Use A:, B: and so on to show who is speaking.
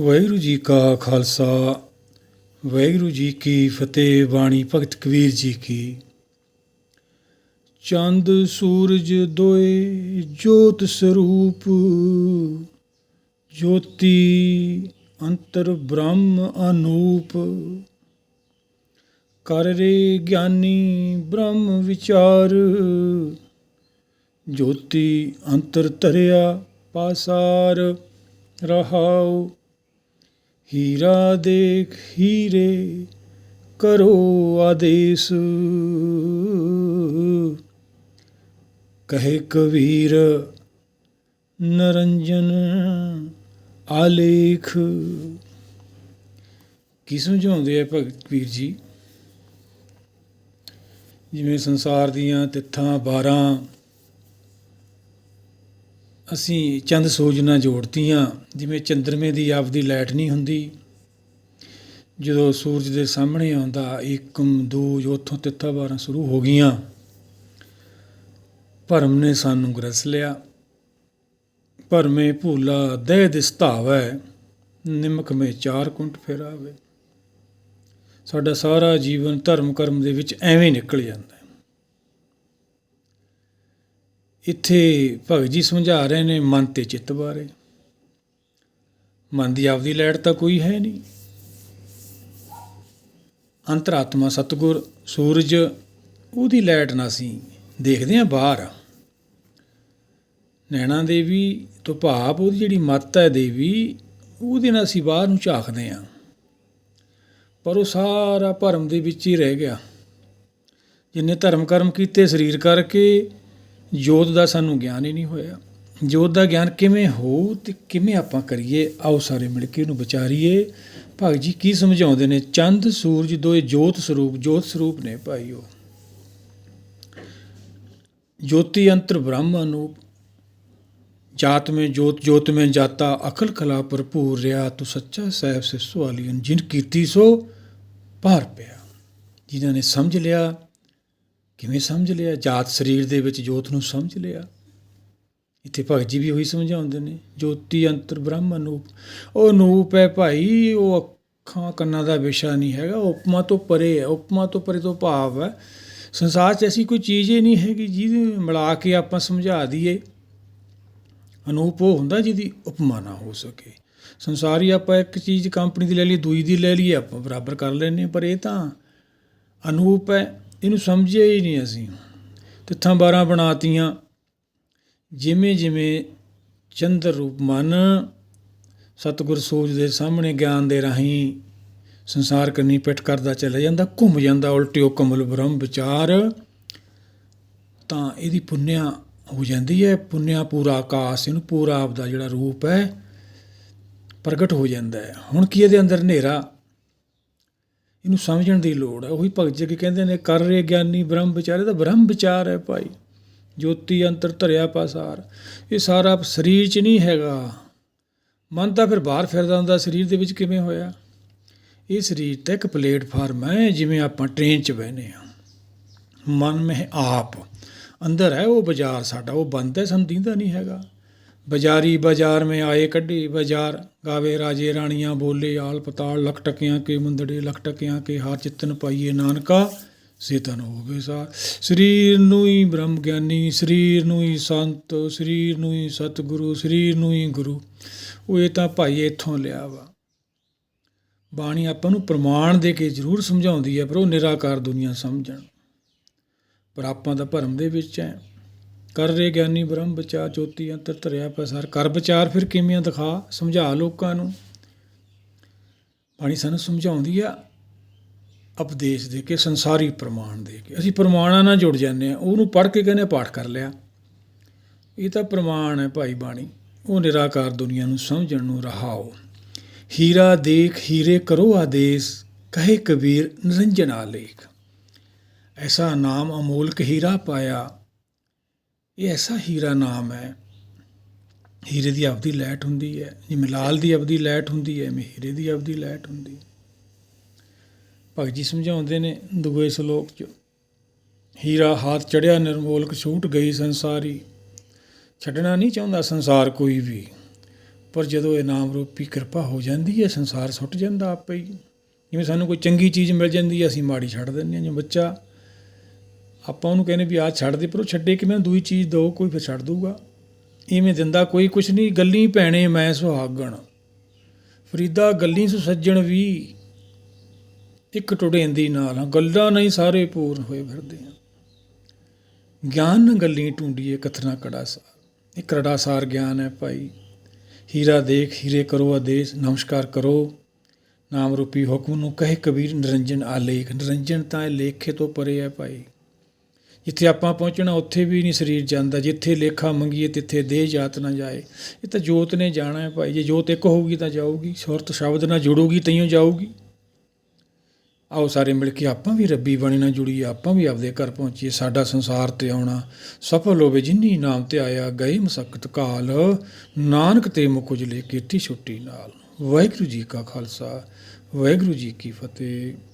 A: ਵਾਹਿਗੁਰੂ ਜੀ ਕਾ ਖਾਲਸਾ, ਵਾਹਿਗੁਰੂ ਜੀ ਕੀ ਫਤਿਹ, ਬਾਣੀ ਭਗਤ ਕਬੀਰ ਜੀ ਕੀ। ਚੰਦ ਸੂਰਜ ਦੋਏ ਜੋਤ ਸਰੂਪ, ਜੋਤੀ ਅੰਤਰ ਬ੍ਰਹਮ ਅਨੂਪ। ਕਰ ਰੇ ਗਿਆਨੀ ਬ੍ਰਹਮ ਵਿਚਾਰ, ਜੋਤੀ ਅੰਤਰ ਧਰਿਆ ਪਾਸਾਰ ਰਹਾਉ। ਹੀਰਾ ਦੇਖ ਹੀਰੇ ਕਰੋ ਆਦੇਸ। ਕਹੇ ਕਬੀਰ, ਨਰੰਜਨ ਆਲੇਖ। ਕੀ ਸਮਝਾਉਂਦੇ ਆ ਭਗਤ ਵੀਰ ਜੀ? ਜਿਵੇਂ ਸੰਸਾਰ ਦੀਆਂ ਤਿੱਥਾਂ 12 ਅਸੀਂ ਚੰਦ ਸੋਜਣਾ ਜੋੜਤੀਆਂ, ਜਿਵੇਂ ਚੰਦਰਮੇ ਦੀ ਆਪਦੀ ਲਾਈਟ ਨਹੀਂ ਹੁੰਦੀ। ਜਦੋਂ ਸੂਰਜ ਦੇ ਸਾਹਮਣੇ ਆਉਂਦਾ, ਏਕਮ ਦੂਜ ਉੱਥੋਂ ਤਿੱਥਾ 12 ਸ਼ੁਰੂ ਹੋ ਗਈਆਂ। ਭਰਮ ਨੇ ਸਾਨੂੰ ਗਰਸ ਲਿਆ। ਭਰਮੇ ਭੂਲਾ ਦੇਹ ਦਿਸਤਾਵੈ ਨਿਮਕ ਮੇ ਚਾਰ ਕੁੰਟ ਫੇਰਾਵੇ। ਸਾਡਾ ਸਾਰਾ ਜੀਵਨ ਧਰਮ ਕਰਮ ਦੇ ਵਿੱਚ ਐਵੇਂ ਨਿਕਲ ਜਾਂਦਾ ਹੈ। ਇੱਥੇ ਭਗਤ ਜੀ ਸਮਝਾ ਰਹੇ ਨੇ, ਮਨ ਤੇ ਚਿੱਤ ਬਾਰੇ। ਮਨ ਦੀ ਆਪਦੀ ਲੈਟ ਤਾਂ ਕੋਈ ਹੈ ਨਹੀਂ। ਅੰਤਰਾਤਮਾ ਸਤਗੁਰ, ਸੂਰਜ, ਉਹਦੀ ਲੈਟ ਨਾ ਅਸੀਂ ਦੇਖਦੇ ਹਾਂ ਬਾਹਰ। ਨੈਣਾ ਦੇਵੀ ਤੋਂ ਭਾਵ ਉਹਦੀ ਜਿਹੜੀ ਮੱਤ ਹੈ ਦੇਵੀ, ਉਹਦੇ ਨਾਲ ਅਸੀਂ ਬਾਹਰ ਨੂੰ ਝਾਕਦੇ ਹਾਂ। ਪਰ ਉਹ ਸਾਰਾ ਭਰਮ ਦੇ ਵਿੱਚ ਹੀ ਰਹਿ ਗਿਆ। ਜਿੰਨੇ ਧਰਮ ਕਰਮ ਕੀਤੇ, ਸਰੀਰ ਕਰਕੇ ਜੋਤ ਦਾ ਸਾਨੂੰ ਗਿਆਨ ਹੀ ਨਹੀਂ ਹੋਇਆ। ਜੋਤ ਦਾ ਗਿਆਨ ਕਿਵੇਂ ਹੋ ਤੇ ਕਿਵੇਂ ਆਪਾਂ ਕਰੀਏ? ਆਓ ਸਾਰੇ ਮਿਲ ਕੇ ਇਹਨੂੰ ਵਿਚਾਰੀਏ। ਭਗਤ ਜੀ, ਕੀ ਸਮਝਾਉਂਦੇ ਨੇ? ਚੰਦ, ਸੂਰਜ ਦੋਏ ਜੋਤ ਸਰੂਪ ਜੋਤ ਸਰੂਪ ਨੇ ਭਾਈਓ। ਜੋਤੀ ਅੰਤਰ ਬ੍ਰਹਮ ਅਨੂਪ। ਜਾਤ ਮੇ ਜੋਤ ਜੋਤ ਮੇ ਜਾਤਾ ਅਕਲ ਖਲਾ ਭਰਪੂਰ ਰਿਆ, ਤੂੰ ਸੱਚਾ ਸਾਹਿਬ ਸੇ ਸਵਾਲੀਨ ਜਿਨ ਕੀਰਤੀ ਸੋ ਭਾਰ ਪਿਆ। ਜਿਨ੍ਹਾਂ ਨੇ ਸਮਝ ਲਿਆ ਕਿਵੇਂ ਸਮਝ ਲਿਆ? ਜਾਤ ਸਰੀਰ ਦੇ ਵਿੱਚ ਜੋਤ ਨੂੰ ਸਮਝ ਲਿਆ। ਇੱਥੇ ਭਗਤ ਜੀ ਵੀ ਉਹੀ ਸਮਝਾਉਂਦੇ ਨੇ, ਜੋਤੀ ਅੰਤਰ ਬ੍ਰਹਮ ਅਨੂਪ। ਉਹ ਅਨੂਪ ਹੈ ਭਾਈ, ਉਹ ਅੱਖਾਂ ਕੰਨਾਂ ਦਾ ਵਿਸ਼ਾ ਨਹੀਂ ਹੈਗਾ ਉਪਮਾ ਤੋਂ ਪਰੇ ਹੈ, ਉਪਮਾ ਤੋਂ ਪਰੇ ਤੋਂ ਭਾਵ ਹੈ। ਸੰਸਾਰ 'ਚ ਐਸੀ ਕੋਈ ਚੀਜ਼ ਹੀ ਨਹੀਂ ਹੈਗੀ ਜਿਹਦੀ ਮਿਲਾ ਕੇ ਆਪਾਂ ਸਮਝਾ ਦਈਏ। ਅਨੂਪ ਉਹ ਹੁੰਦਾ ਜਿਹਦੀ ਉਪਮਾ ਨਾ ਹੋ ਸਕੇ। ਸੰਸਾਰੀ ਆਪਾਂ ਇੱਕ ਚੀਜ਼ ਕੰਪਨੀ ਦੀ ਲੈ ਲਈ, ਦੂਈ ਦੀ ਲੈ ਲਈਏ ਆਪਾਂ ਬਰਾਬਰ ਕਰ ਲੈਂਦੇ ਹਾਂ, ਪਰ ਇਹ ਤਾਂ ਅਨੂਪ ਹੈ। ਇਹਨੂੰ ਸਮਝਿਆ ਹੀ ਨਹੀਂ ਅਸੀਂ। ਤਿੱਥਾਂ ਬਾਰਾਂ ਬਣਾਤੀਆਂ। ਜਿਵੇਂ ਜਿਵੇਂ ਚੰਦਰ ਰੂਪ ਮਨ, ਸਤਿਗੁਰ ਸੋਚ ਦੇ ਸਾਹਮਣੇ ਗਿਆਨ ਦੇ ਰਾਹੀਂ ਸੰਸਾਰ ਕੰਨੀ ਪਿੱਠ ਕਰਦਾ ਚਲਾ ਜਾਂਦਾ, ਘੁੰਮ ਜਾਂਦਾ ਉਲਟਿਓ ਕਮਲ ਬ੍ਰਹਮ ਵਿਚਾਰ। ਤਾਂ ਇਹਦੀ ਪੁੰਨਿਆ ਹੋ ਜਾਂਦੀ ਹੈ, ਪੁੰਨਿਆ ਪੂਰਾ ਆਕਾਸ਼, ਇਹਨੂੰ ਪੂਰਾ ਆਪਦਾ ਜਿਹੜਾ ਰੂਪ ਹੈ, ਪ੍ਰਗਟ ਹੋ ਜਾਂਦਾ ਹੈ। ਹੁਣ ਕੀ ਇਹਦੇ ਅੰਦਰ ਹਨੇਰਾ? ਇਹਨੂੰ ਸਮਝਣ ਦੀ ਲੋੜ ਹੈ ਉਹੀ ਭਗਤ ਜੀ ਕੀ ਕਹਿੰਦੇ ਨੇ, ਕਰ ਰੇ ਗਿਆਨੀ ਬ੍ਰਹਮ ਵਿਚਾਰੇ ਦਾ ਬ੍ਰਹਮ ਵਿਚਾਰ ਹੈ ਭਾਈ। ਜੋਤੀ ਅੰਤਰ ਧਰਿਆ ਪਾਸਾਰ। ਇਹ ਸਾਰਾ ਸਰੀਰ 'ਚ ਨਹੀਂ ਹੈਗਾ। ਮਨ ਤਾਂ ਫਿਰ ਬਾਹਰ ਫਿਰਦਾ ਹੁੰਦਾ, ਸਰੀਰ ਦੇ ਵਿੱਚ ਕਿਵੇਂ ਹੋਇਆ? ਇਹ ਸਰੀਰ ਤਾਂ ਇੱਕ ਪਲੇਟਫਾਰਮ ਹੈ, ਜਿਵੇਂ ਆਪਾਂ ਟ੍ਰੇਨ 'ਚ ਬਹਿਨੇ ਆ ਮਨ ਮਹਿ ਆਪ। ਅੰਦਰ ਹੈ ਉਹ ਬਾਜ਼ਾਰ ਸਾਡਾ, ਉਹ ਬੰਦ ਹੈ, ਸਾਨੂੰ ਦਿੰਦਾ ਨਹੀਂ ਹੈਗਾ। ਬਾਜ਼ਾਰੀ ਬਾਜ਼ਾਰ ਮੇ ਆਏ ਕੱਢੀ ਬਾਜ਼ਾਰ, ਗਾਵੇ ਰਾਜੇ ਰਾਣੀਆਂ ਬੋਲੇ, ਆਲ ਪਤਾਲ ਲਖ ਟਕਿਆਂ ਕੇ ਮੁੰਦੜੇ, ਲਖ ਟਕਿਆਂ ਕੇ ਹਾਰ ਚਿੱਤਨ ਪਾਈਏ ਨਾਨਕਾ, ਸੇਤਨ ਹੋਵੇ ਸਾ ਸਰੀਰ ਨੂੰ ਹੀ ਬ੍ਰਹਮ ਗਿਆਨੀ, ਸਰੀਰ ਨੂੰ ਹੀ ਸੰਤ, ਸਰੀਰ ਨੂੰ ਹੀ ਸਤਿਗੁਰੂ, ਸਰੀਰ ਨੂੰ ਹੀ ਗੁਰੂ। ਉਹ ਇਹ ਤਾਂ ਭਾਈ ਇੱਥੋਂ ਲਿਆ ਵਾ ਬਾਣੀ ਆਪਾਂ ਨੂੰ ਪ੍ਰਮਾਣ ਦੇ ਕੇ ਜ਼ਰੂਰ ਸਮਝਾਉਂਦੀ ਹੈ, ਪਰ ਉਹ ਨਿਰਾਕਾਰ ਦੁਨੀਆ ਸਮਝਣ। ਪਰ ਆਪਾਂ ਤਾਂ ਭਰਮ ਦੇ ਵਿੱਚ ਹੈ ਕਰ ਰੇ ਗਿਆਨੀ ਬ੍ਰਹਮ ਵਿਚਾਰ ਜੋਤੀ ਅੰਤਰ ਧਰਿਆ ਪਸਾਰ ਕਰ ਵਿਚਾਰ ਫਿਰ ਕਿਵੇਂ ਦਿਖਾ? ਸਮਝਾ ਲੋਕਾਂ ਨੂੰ। ਬਾਣੀ ਸਾਨੂੰ ਸਮਝਾਉਂਦੀ ਆ, ਉਪਦੇਸ਼ ਦੇ ਕੇ, ਸੰਸਾਰੀ ਪ੍ਰਮਾਣ ਦੇ ਕੇ। ਅਸੀਂ ਪ੍ਰਮਾਣਾਂ ਨਾਲ ਜੁੜ ਜਾਂਦੇ ਆ। ਉਹਨੂੰ ਪੜ੍ਹ ਕੇ ਕਹਿੰਦੇ ਪਾਠ ਕਰ ਲਿਆ। ਇਹ ਤਾਂ ਪ੍ਰਮਾਣ ਹੈ ਭਾਈ ਬਾਣੀ। ਉਹ ਨਿਰਾਕਾਰ ਦੁਨੀਆ ਨੂੰ ਸਮਝਣ ਨੂੰ ਰਹਾਓ। ਹੀਰਾ ਦੇਖ, ਹੀਰੇ ਕਰੋ ਆਦੇਸ। ਕਹੇ ਕਬੀਰ, ਨਿਰੰਜਨ ਆਲੇਖ ਐਸਾ ਨਾਮ ਅਮੋਲਕ ਹੀਰਾ ਪਾਇਆ। ਇਹ ਐਸਾ ਹੀਰਾ ਨਾਮ ਹੈ। ਹੀਰੇ ਦੀ ਆਪਦੀ ਲੈਟ ਹੁੰਦੀ ਹੈ, ਜਿਵੇਂ ਲਾਲ ਦੀ ਆਪਦੀ ਲੈਟ ਹੁੰਦੀ ਹੈ, ਐਵੇਂ ਹੀਰੇ ਦੀ ਆਪਦੀ ਲੈਟ ਹੁੰਦੀ ਹੈ। ਭਗਤ ਜੀ ਸਮਝਾਉਂਦੇ ਨੇ ਦੂਏ ਸ਼ਲੋਕ 'ਚ, ਹੀਰਾ ਹੱਥ ਚੜਿਆ ਨਿਰਮੋਲਕ ਛੂਟ ਗਈ ਸੰਸਾਰੀ। ਛੱਡਣਾ ਨਹੀਂ ਚਾਹੁੰਦਾ ਸੰਸਾਰ ਕੋਈ ਵੀ, ਪਰ ਜਦੋਂ ਇਹ ਨਾਮ ਰੂਪੀ ਕਿਰਪਾ ਹੋ ਜਾਂਦੀ ਹੈ, ਸੰਸਾਰ ਸੁੱਟ ਜਾਂਦਾ ਆਪੇ ਹੀ। ਜਿਵੇਂ ਸਾਨੂੰ ਕੋਈ ਚੰਗੀ ਚੀਜ਼ ਮਿਲ ਜਾਂਦੀ ਹੈ, ਅਸੀਂ ਮਾੜੀ ਛੱਡ ਦਿੰਦੇ ਹਾਂ, ਜਿਵੇਂ ਬੱਚਾ ਆਪਾਂ ਉਹਨੂੰ ਕਹਿੰਦੇ ਵੀ ਆਹ ਛੱਡ ਦੇ, ਪਰ ਉਹ ਛੱਡੇ ਕਿਵੇਂ? ਦੂਈ ਚੀਜ਼ ਦੋ, ਕੋਈ ਫਿਰ ਛੱਡ ਦੂਗਾ ਇਵੇਂ ਦਿੰਦਾ, ਕੋਈ ਕੁਛ ਨਹੀਂ, ਗੱਲੀ ਭੈਣੇ, ਮੈਂ ਸੁਹਾਗਣ। ਫਰੀਦਾ ਗੱਲੀ ਸੁ ਸੱਜਣ ਵੀ, ਇੱਕ ਟੁੜੇਂਦੀ ਨਾਲ। ਹਾਂ, ਗੱਲਾਂ ਨਹੀਂ ਸਾਰੇ ਪੂਰਨ ਹੋਏ ਫਿਰਦੇ ਆ। ਗਿਆਨ ਗੱਲੀ ਟੁੰਡੀਏ ਕਥਨਾ ਕੜਾ ਸਾਰ। ਇਹ ਕਰੜਾ ਸਾਰ ਗਿਆਨ ਹੈ ਭਾਈ। ਹੀਰਾ ਦੇਖ, ਹੀਰੇ ਕਰੋ ਆਦੇਸ਼, ਨਮਸਕਾਰ ਕਰੋ। ਨਾਮ ਰੂਪੀ ਹੁਕਮ ਨੂੰ ਕਹੇ ਕਬੀਰ, ਨਿਰੰਜਨ ਆਲੇਖ। ਨਿਰੰਜਨ ਤਾਂ ਇਹ ਲੇਖੇ ਤੋਂ ਪਰੇ ਹੈ ਭਾਈ। ਜਿੱਥੇ ਆਪਾਂ ਪਹੁੰਚਣਾ, ਉੱਥੇ ਵੀ ਨਹੀਂ ਸਰੀਰ ਜਾਂਦਾ। ਜਿੱਥੇ ਲੇਖਾ ਮੰਗੀਏ, ਤਿੱਥੇ ਦੇਹ ਜਾਤ ਨਾ ਜਾਏ। ਇਹ ਤਾਂ ਜੋਤ ਨੇ ਜਾਣਾ ਹੈ ਭਾਈ। ਜੇ ਜੋਤ ਇੱਕ ਹੋਊਗੀ ਤਾਂ ਜਾਊਗੀ। ਸੁਰਤ ਸ਼ਬਦ ਨਾਲ ਜੁੜੂਗੀ, ਤਈਓ ਜਾਊਗੀ। ਆਓ ਸਾਰੇ ਮਿਲ ਕੇ ਆਪਾਂ ਵੀ ਰੱਬੀ ਬਾਣੀ ਨਾਲ ਜੁੜੀਏ। ਆਪਾਂ ਵੀ ਆਪਦੇ ਘਰ ਪਹੁੰਚੀਏ। ਸਾਡਾ ਸੰਸਾਰ ਤੇ ਆਉਣਾ ਸਫਲ ਹੋਵੇ। ਜਿੰਨੀ ਨਾਮ ਤੇ ਆਇਆ ਗਏ ਮਸਕਤ ਕਾਲ, ਨਾਨਕ ਤੇ ਮੁਖ ਉਜਲੇ ਕੀਤੀ ਛੁੱਟੀ ਨਾਲ। ਵਾਹਿਗੁਰੂ ਜੀ ਕਾ ਖਾਲਸਾ, ਵਾਹਿਗੁਰੂ ਜੀ ਕੀ ਫਤਿਹ।